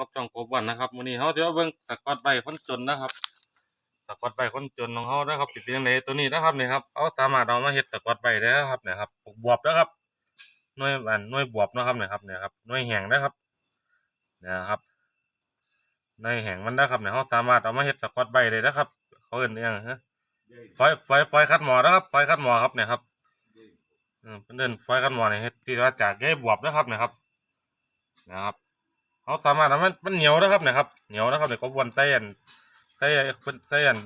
กับช่องโกบวันนะครับมื้อนี้เฮาสิมาเบิ่งสกอตใบคนจนนะครับ สกอตใบคนจนของเฮานะครับสิเป็นจังไดตัวนี้นะครับนี่ครับเอาสามารถเอามาเฮ็ดสกอตใบได้นะครับเนี่ยครับบวบนะครับหน่วยอันหน่วยบวบนะครับเนี่ยครับเนี่ยครับหน่วยแห้งนะครับเนี่ยครับหน่วยแห้งมันนะครับเนี่ยเฮาสามารถเอามาเฮ็ดสกอตใบได้นะครับเขาเอิ้นอิหยังฮะไฟอยฟอยฟคัดหมอนะครับไฟคัดหมอครับเนี่ยครับอืมเป็นเดินไฟคัดหมอเนี่ยเฮ็ดที่ว่าจากใยบวบนะครับเนี่ยครับนะครับ เขาสามารถทำมันมันเหนียวนะครับเนี่ยครับ เหนียวนะครับเนี่ยก็วนใส่อันใส่เป็นใส่อัน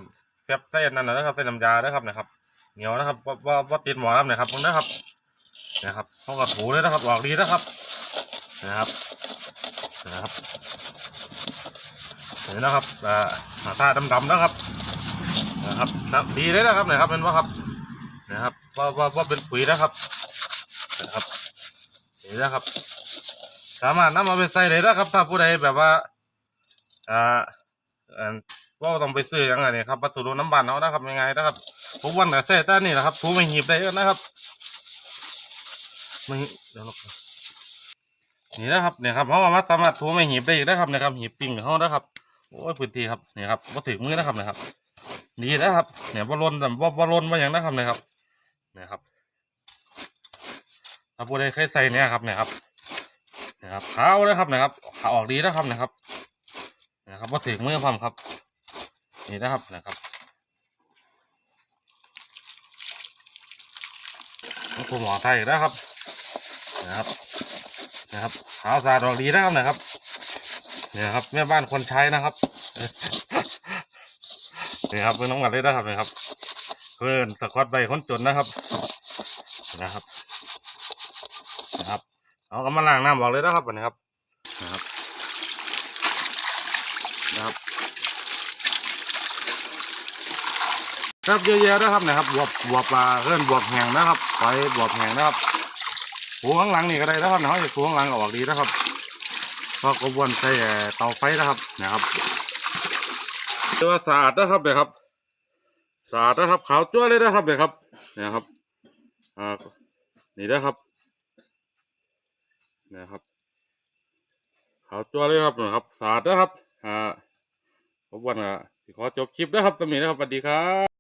แฟบใส่อันนั้นนะครับใส่น้ำยานะครับนะครับ เหนียวนะครับว่าว่าว่าติดหมอครับเนี่ยครับมึงนะครับนะครับเขาก็ถูเลยนะครับออกดีนะครับนะครับนะครับเห็นนะครับอ่าหาตาดำๆนะครับนะครับดีเลยนะครับเนี่ยครับเป็นว่าครับนะครับว่าว่าว่าเป็นปุ๋ยนะครับนะครับนี่นะครับ สามารถนำมาไปใส่ได้นะครับ ถ้าผู้ใดแบบว่าอ่าอ่อว่าต้องไปซื้ออย่างไรเนี่ยครับวัสดุน้ำบานเขานะครับยังไงนะครับผมวันแต่ใส่แต่นี่นะครับถูไม่หีบได้นะครับไม่เดี๋ยวลบก่อนี่นะครับเนี่ยครับเขาเอามาสามารถถูไม่หีบได้อีกนะครับนะครับหีบปิ้งขอเขานะครับโอ้ยพื้นที่ครับนี่ครับว่าถึงมือนะครับนะครับนี่นะครับเนี่ยบอลลนแบบบอลลนมาอย่างนะครับนะครับเนี่ยครับถ้าผู้ใดเคยใส่เนี่ยครับเนี่ยครับนะครับ ขาวนะครับนะครับขาออกดีนะครับนะครับ นะครับว่าถึงมือความครับ นี่นะครับนะครับนี่คุณหมอไทยนะครับ นะครับ นะครับขาวสะอาดออกดีนะครับนะครับเนี่ยครับแม่บ้านคนใช้นะครับนี่ครับเป็นน้องหมัดเลยนะครับนะครับ เพื่อนสควอตใบคนจนนะครับนะครับ เอาก็มาล้างน้ำออกเลยนะครับวันนี้ครับนะครับนะครับครับเยอะแยะนะครับนะครับบวบบวบปลาเลื่อนบวบแห้งนะครับไฟบวบแห้งนะครับหูข้างหลังนี่ก็ได้นะครับเขาจะหูข้างหลังก็ออกดีนะครับก็กระบวนใส่เตาไฟนะครับนะครับตัวาสะอาดนะครับเดี๋ยวครับสะอาดนะครับขาวจ้วเลยนะครับเดี๋ยวครับเนี่ยครับอ่านี่นะครับ นะครับขาวจัวเลยครับนะครับสะอาดนะครับอ่าผมวันอะขอจบคลิปนะครับสมีนะครับสวัสดีครับ